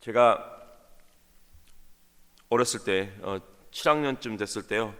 제가 어렸을 때 어, 7학년쯤 됐을 때요.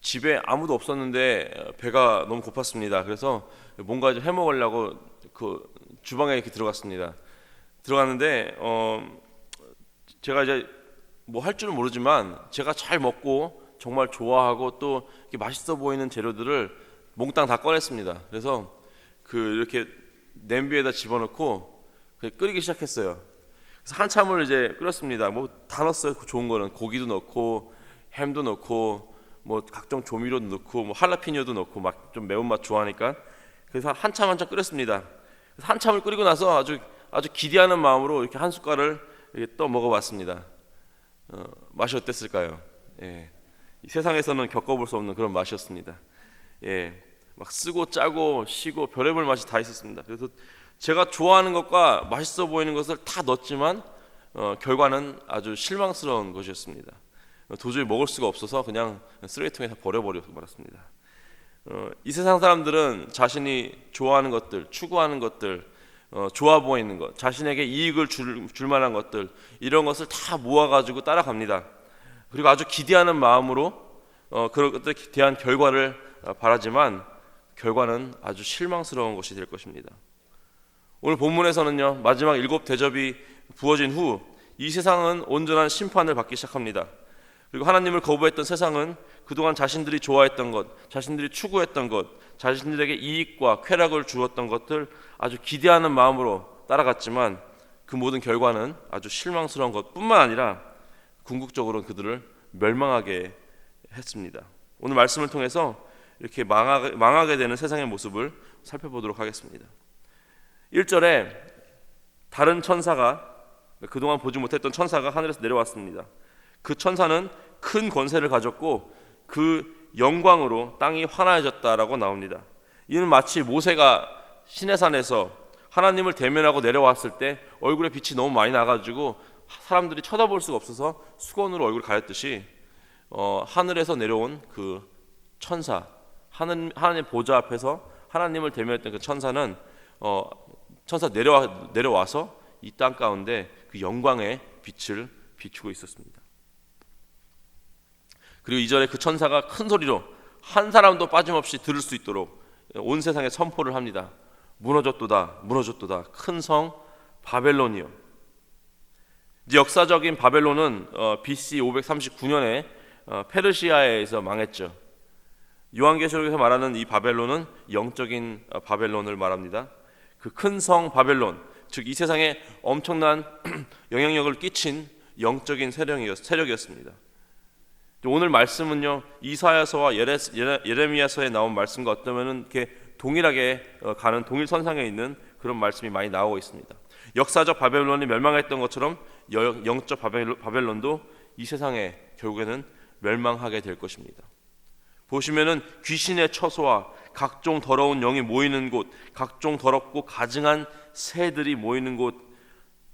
집에 아무도 없었는데 어, 배가 너무 고팠습니다. 그래서 뭔가 좀 해먹으려고 그 주방에 이렇게 들어갔습니다. 들어갔는데 어 제가 이제 뭐 할 줄은 모르지만 제가 잘 먹고 정말 좋아하고 또 이렇게 맛있어 보이는 재료들을 몽땅 다 꺼냈습니다. 그래서 그 이렇게 냄비에다 집어넣고 끓이기 시작했어요. 그래서 한참을 이제 끓였습니다. 뭐 다 넣었어요. 그 좋은 거는 고기도 넣고 햄도 넣고 뭐 각종 조미료도 넣고 뭐 할라피뇨도 넣고 막 좀 매운맛 좋아하니까 그래서 한참 한참 끓였습니다. 그래서 한참을 끓이고 나서 아주 아주 기대하는 마음으로 이렇게 한 숟갈을 이렇게 떠 먹어봤습니다. 어, 맛이 어땠을까요? 예, 이 세상에서는 겪어볼 수 없는 그런 맛이었습니다. 예, 막 쓰고 짜고 시고 별의별 맛이 다 있었습니다. 그래서 제가 좋아하는 것과 맛있어 보이는 것을 다 넣었지만 어, 결과는 아주 실망스러운 것이었습니다. 어, 도저히 먹을 수가 없어서 그냥 쓰레기통에 다 버려버리고 말았습니다. 어, 이 세상 사람들은 자신이 좋아하는 것들, 추구하는 것들, 어, 좋아 보이는 것, 자신에게 이익을 줄, 줄 만한 것들 이런 것을 다 모아가지고 따라갑니다. 그리고 아주 기대하는 마음으로 어, 그런 것들에 대한 결과를 어, 바라지만 결과는 아주 실망스러운 것이 될 것입니다. 오늘 본문에서는요 마지막 일곱 대접이 부어진 후 이 세상은 온전한 심판을 받기 시작합니다. 그리고 하나님을 거부했던 세상은 그동안 자신들이 좋아했던 것, 자신들이 추구했던 것, 자신들에게 이익과 쾌락을 주었던 것들 아주 기대하는 마음으로 따라갔지만 그 모든 결과는 아주 실망스러운 것뿐만 아니라 궁극적으로는 그들을 멸망하게 했습니다. 오늘 말씀을 통해서 이렇게 망하게, 망하게 되는 세상의 모습을 살펴보도록 하겠습니다. 1절에 다른 천사가 그동안 보지 못했던 천사가 하늘에서 내려왔습니다. 그 천사는 큰 권세를 가졌고 그 영광으로 땅이 환해졌다라고 나옵니다. 이는 마치 모세가 시내산에서 하나님을 대면하고 내려왔을 때 얼굴에 빛이 너무 많이 나가지고 사람들이 쳐다볼 수가 없어서 수건으로 얼굴 가렸듯이 어, 하늘에서 내려온 그 천사 하나님 보좌 앞에서 하나님을 대면했던 그 천사는 어, 천사 내려와, 내려와서 이 땅 가운데 그 영광의 빛을 비추고 있었습니다. 그리고 이전에 그 천사가 큰 소리로 한 사람도 빠짐없이 들을 수 있도록 온 세상에 선포를 합니다. 무너졌도다, 무너졌도다. 큰 성 바벨론이요. 역사적인 바벨론은 어, BC 539년에 어, 페르시아에서 망했죠. 요한계시록에서 말하는 이 바벨론은 영적인 어, 바벨론을 말합니다. 그 큰 성 바벨론, 즉 이 세상에 엄청난 영향력을 끼친 영적인 세력이었, 세력이었 습니다. 오늘 말씀은요 이사야서와 예레, 예레 미야서에 나온 말씀과 어쩌면은 이렇게 동일하게 어, 가는 동일 선상에 있는 그런 말씀이 많이 나오고 있습니다. 역사적 바벨론이 멸망했던 것처럼 여- 영적 바벨- 바벨론도 이 세상에 결국에는 멸망하게 될 것입니다. 보시면은 귀신의 처소와 각종 더러운 영이 모이는 곳, 각종 더럽고 가증한 새들이 모이는 곳,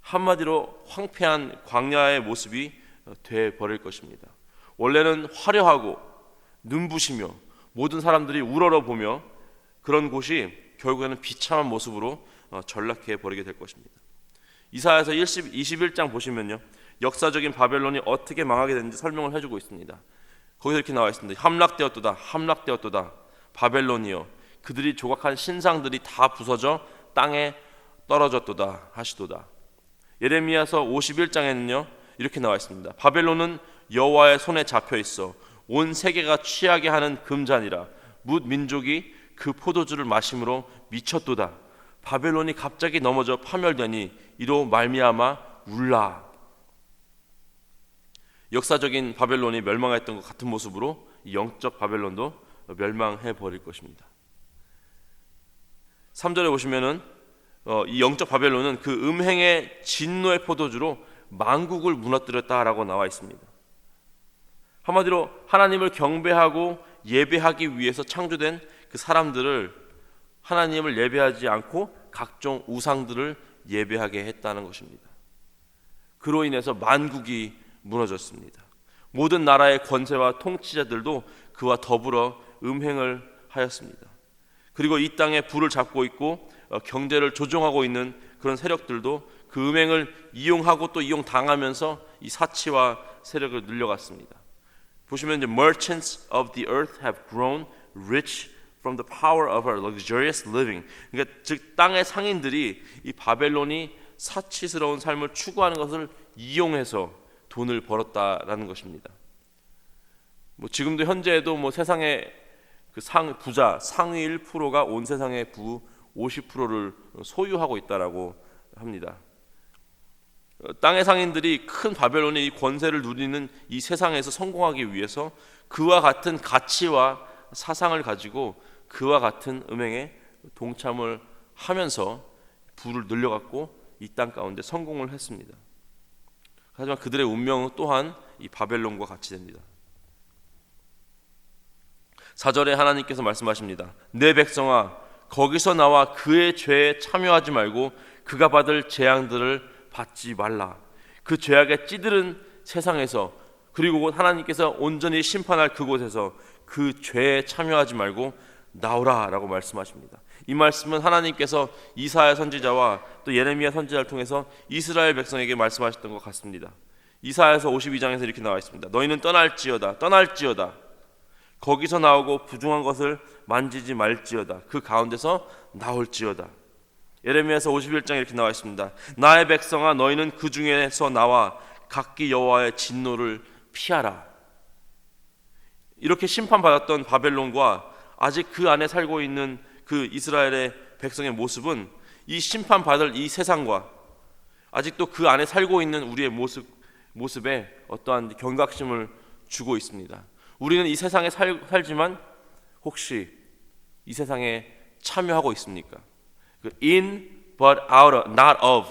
한마디로 황폐한 광야의 모습이 돼 버릴 것입니다. 원래는 화려하고 눈부시며 모든 사람들이 우러러 보며 그런 곳이 결국에는 비참한 모습으로 어, 전락해 버리게 될 것입니다. 이사야서 20, 21장 보시면요. 역사적인 바벨론이 어떻게 망하게 되는지 설명을 해주고 있습니다. 거기서 이렇게 나와 있습니다. 함락되었도다, 함락되었도다. 바벨론이여, 그들이 조각한 신상들이 다 부서져 땅에 떨어졌도다 하시도다. 예레미야서 51장에는요 이렇게 나와 있습니다. 바벨론은 여호와의 손에 잡혀 있어 온 세계가 취하게 하는 금잔이라 뭇 민족이 그 포도주를 마심으로 미쳤도다. 바벨론이 갑자기 넘어져 파멸되니 이로 말미암아 울라. 역사적인 바벨론이 멸망했던 것 같은 모습으로 이 영적 바벨론도 멸망해 버릴 것입니다. 3절에 보시면은 어, 이 영적 바벨론은 그 음행의 진노의 포도주로 만국을 무너뜨렸다라고 나와 있습니다. 한마디로 하나님을 경배하고 예배하기 위해서 창조된 그 사람들을 하나님을 예배하지 않고 각종 우상들을 예배하게 했다는 것입니다. 그로 인해서 만국이 무너졌습니다. 모든 나라의 권세와 통치자들도 그와 더불어 음행을 하였습니다. 그리고 이 땅에 불을 잡고 있고 어, 경제를 조종하고 있는 그런 세력들도 그 음행을 이용하고 또 이용 당하면서 이 사치와 세력을 늘려갔습니다. 보시면 이제 merchants of the earth have grown rich from the power of our luxurious living. 그러니까 즉 땅의 상인들이 이 바벨론이 사치스러운 삶을 추구하는 것을 이용해서 돈을 벌었다라는 것입니다. 뭐 지금도 현재에도 뭐 세상의 그 상 부자 상위 1%가 온 세상의 부 50%를 소유하고 있다라고 합니다. 어, 땅의 상인들이 큰 바벨론의 이 권세를 누리는 이 세상에서 성공하기 위해서 그와 같은 가치와 사상을 가지고 그와 같은 음행에 동참을 하면서 부를 늘려갔고 이 땅 가운데 성공을 했습니다. 하지만 그들의 운명은 또한 이 바벨론과 같이 됩니다. 4절에 하나님께서 말씀하십니다. 내 백성아 거기서 나와 그의 죄에 참여하지 말고 그가 받을 재앙들을 받지 말라. 그 죄악에 찌들은 세상에서 그리고 하나님께서 온전히 심판할 그곳에서 그 죄에 참여하지 말고 나오라라고 말씀하십니다. 이 말씀은 하나님께서 이사야 선지자와 또 예레미야 선지자를 통해서 이스라엘 백성에게 말씀하셨던 것 같습니다. 이사야서 52장에서 이렇게 나와 있습니다. 너희는 떠날지어다 떠날지어다 거기서 나오고 부중한 것을 만지지 말지어다 그 가운데서 나올지어다 예레미야서 51장 이렇게 나와 있습니다. 나의 백성아 너희는 그 중에서 나와 각기 여호와의 진노를 피하라. 이렇게 심판받았던 바벨론과 아직 그 안에 살고 있는 그 이스라엘의 백성의 모습은 이 심판받을 이 세상과 아직도 그 안에 살고 있는 우리의 모습 모습에 어떠한 경각심을 주고 있습니다. 우리는 이 세상에 살, 살지만 혹시 이 세상에 참여하고 있습니까? 그 in but out of, not of,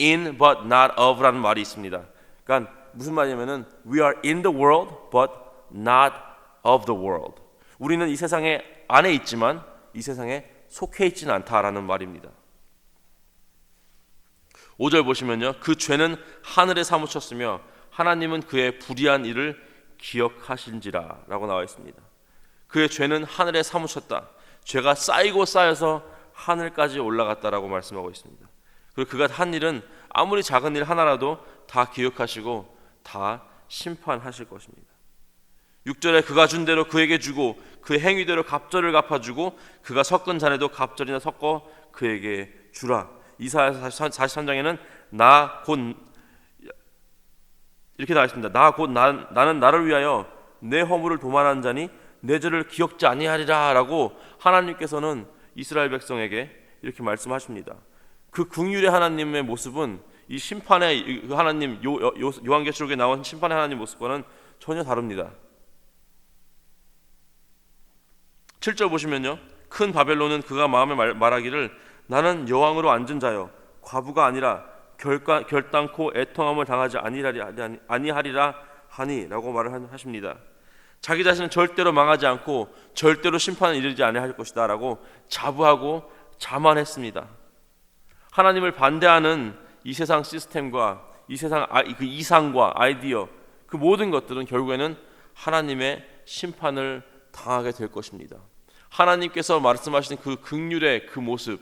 in but not of라는 말이 있습니다. 그러니까 무슨 말이냐면은 we are in the world but not of the world. 우리는 이 세상에 안에 있지만 이 세상에 속해 있지는 않다라는 말입니다. 5절 보시면요. 그 죄는 하늘에 사무쳤으며 하나님은 그의 불의한 일을 기억하신지라라고 나와 있습니다. 그의 죄는 하늘에 사무쳤다. 죄가 쌓이고 쌓여서 하늘까지 올라갔다라고 말씀하고 있습니다. 그리고 그가 한 일은 아무리 작은 일 하나라도 다 기억하시고 다 심판하실 것입니다. 6절에 그가 준 대로 그에게 주고 그 행위대로 갑절을 갚아주고 그가 섞은 잔에도 갑절이나 섞어 그에게 주라. 이사야서 43장에는 나 곧 이렇게 나와 있습니다. 나 곧 나는 나를 위하여 내 허물을 도말한 자니 내 죄를 기억지 아니하리라라고 하나님께서는 이스라엘 백성에게 이렇게 말씀하십니다. 그 긍휼의 하나님의 모습은 이 심판의 하나님 요한계시록에 나온 심판의 하나님 모습과는 전혀 다릅니다. 7절 보시면요. 큰 바벨론은 그가 마음에 말, 말하기를 나는 여왕으로 앉은 자요 과부가 아니라 결가, 결단코 애통함을 당하지 아니하리라, 아니하리라 하니라고 말을 하십니다. 자기 자신은 절대로 망하지 않고 절대로 심판을 이르지 아니할 것이다라고 자부하고 자만했습니다. 하나님을 반대하는 이 세상 시스템과 이 세상 그 이상과 아이디어 그 모든 것들은 결국에는 하나님의 심판을 당하게 될 것입니다. 하나님께서 말씀하시는 그 극률의 그 모습,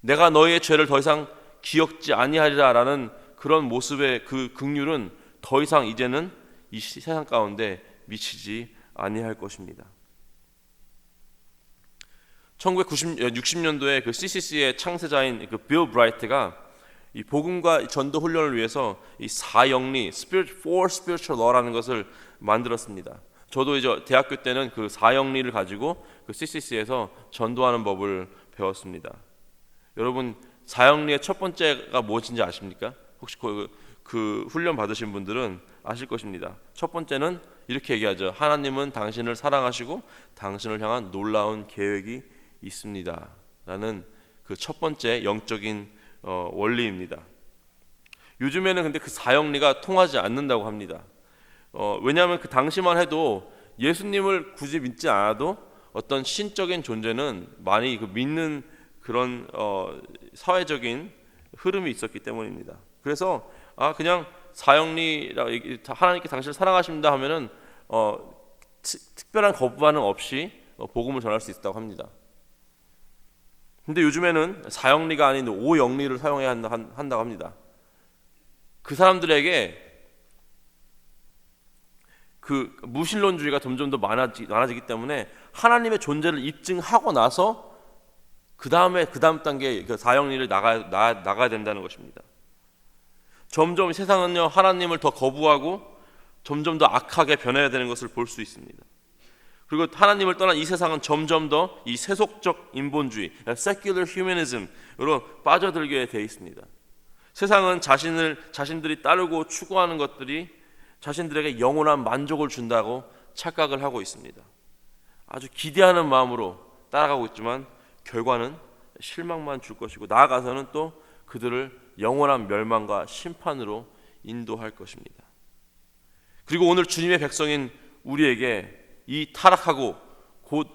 내가 너희의 죄를 더 이상 기억지 아니하리라라는 그런 모습의 그 극률은 더 이상 이제는 이 세상 가운데 미치지 아니할 것입니다. 1960년도에 그 CCC의 창세자인 그 빌 브라이트가 이 복음과 전도 훈련을 위해서 이 사영리 (spirit for spiritual law라는 것을 만들었습니다. 저도 이제 대학교 때는 그 사영리를 가지고 그 CCC에서 전도하는 법을 배웠습니다. 여러분 사영리의 첫 번째가 무엇인지 아십니까? 혹시 그, 그 훈련 받으신 분들은 아실 것입니다. 첫 번째는 이렇게 얘기하죠. 하나님은 당신을 사랑하시고 당신을 향한 놀라운 계획이 있습니다. 라는 그 첫 번째 영적인 어, 원리입니다. 요즘에는 근데 그 사형리가 통하지 않는다고 합니다. 어, 왜냐하면 그 당시만 해도 예수님을 굳이 믿지 않아도 어떤 신적인 존재는 많이 그 믿는 그런 어, 사회적인 흐름이 있었기 때문입니다. 그래서 아 그냥 사형리라 하나님께 당신을 사랑하십니다 하면은 어, 특별한 거부반응 없이 어, 복음을 전할 수 있다고 합니다. 근데 요즘에는 사형리가 아닌 오영리를 사용해야 한다, 한- 한다고 합니다. 그 사람들에게 그 무신론주의가 점점 더 많아지, 많아지기 때문에 하나님의 존재를 입증하고 나서 그 다음에 그 다음 단계 그 사형리를 나가 나, 나가야 된다는 것입니다. 점점 세상은요 하나님을 더 거부하고 점점 더 악하게 변해야 되는 것을 볼 수 있습니다. 그리고 하나님을 떠난 이 세상은 점점 더 이 세속적 인본주의, secular humanism으로 빠져들게 돼 있습니다. 세상은 자신을 자신들이 따르고 추구하는 것들이 자신들에게 영원한 만족을 준다고 착각을 하고 있습니다. 아주 기대하는 마음으로 따라가고 있지만 결과는 실망만 줄 것이고 나아가서는 또 그들을 영원한 멸망과 심판으로 인도할 것입니다. 그리고 오늘 주님의 백성인 우리에게 이 타락하고 곧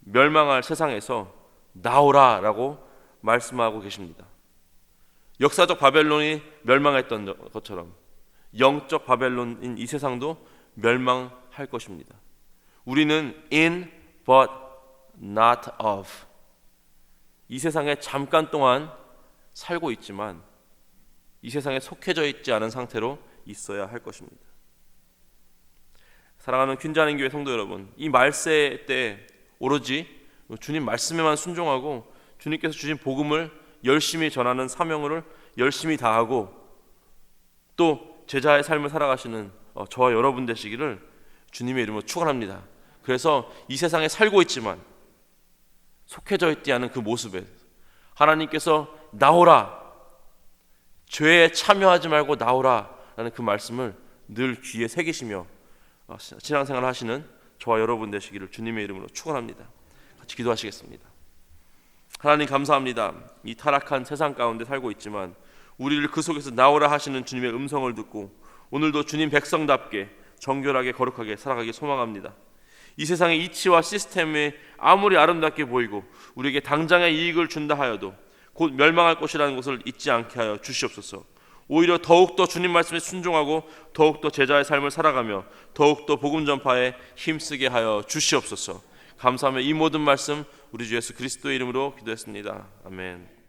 멸망할 세상에서 나오라라고 말씀하고 계십니다. 역사적 바벨론이 멸망했던 것처럼 영적 바벨론인 이 세상도 멸망할 것입니다. 우리는 in but not of 이 세상에 잠깐 동안 살고 있지만 이 세상에 속해져 있지 않은 상태로 있어야 할 것입니다. 사랑하는 퀸자는 교회 성도 여러분, 이 말세 때 오로지 주님 말씀에만 순종하고 주님께서 주신 복음을 열심히 전하는 사명을 열심히 다하고 또 제자의 삶을 살아가시는 어, 저와 여러분 되시기를 주님의 이름으로 축원합니다. 그래서 이 세상에 살고 있지만 속해져 있지 않은 그 모습에 하나님께서 나오라 죄에 참여하지 말고 나오라라는 그 말씀을 늘 귀에 새기시며 어, 신앙생활 하시는 저와 여러분 되시기를 주님의 이름으로 축원합니다. 같이 기도하시겠습니다. 하나님 감사합니다. 이 타락한 세상 가운데 살고 있지만 우리를 그 속에서 나오라 하시는 주님의 음성을 듣고 오늘도 주님 백성답게 정결하게 거룩하게 살아가기 소망합니다. 이 세상의 이치와 시스템이 아무리 아름답게 보이고 우리에게 당장의 이익을 준다 하여도 곧 멸망할 것이라는 것을 잊지 않게 하여 주시옵소서. 오히려 더욱더 주님 말씀에 순종하고 더욱더 제자의 삶을 살아가며 더욱더 복음 전파에 힘쓰게 하여 주시옵소서. 감사하며 이 모든 말씀 우리 주 예수 그리스도의 이름으로 기도했습니다. 아멘.